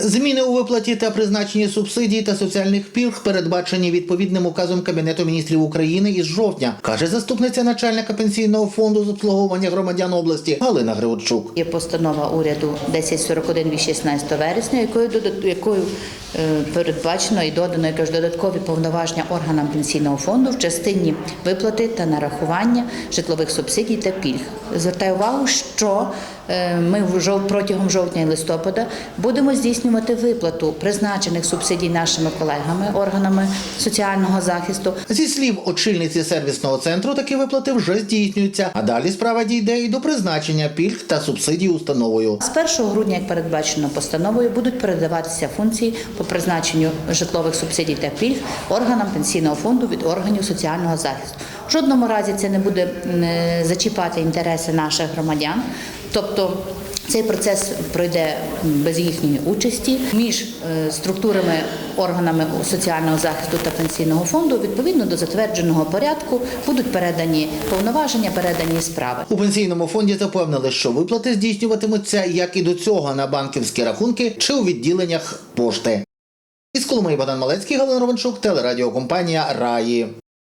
Зміни у виплаті та призначенні субсидій та соціальних пільг передбачені відповідним указом Кабінету міністрів України із жовтня, каже заступниця начальника пенсійного фонду з обслуговування громадян області Галина Григорчук. Є постанова уряду 1041 від 16 вересня, якою якою передбачено і додано якось додаткові повноваження органам пенсійного фонду в частині виплати та нарахування житлових субсидій та пільг. Звертаю увагу, що е, ми протягом жовтня і листопада будемо здійснювати виплату призначених субсидій нашими колегами, органами соціального захисту. Зі слів очільниці сервісного центру, такі виплати вже здійснюються, а далі справа дійде і до призначення пільг та субсидій установою. З 1 грудня, як передбачено постановою, будуть передаватися функції по призначенню житлових субсидій та пільг органам пенсійного фонду від органів соціального захисту. В жодному разі це не буде е, зачіпати інтереси наших громадян. Тобто цей процес пройде без їхньої участі між е, структурами органами соціального захисту та пенсійного фонду відповідно до затвердженого порядку будуть передані повноваження, передані справи. У пенсійному фонді запевнили, що виплати здійснюватимуться як і до цього на банківські рахунки чи у відділеннях пошти. Із Коломиї Богдан Малецький, Галина Романчук, телерадіокомпанія Раї.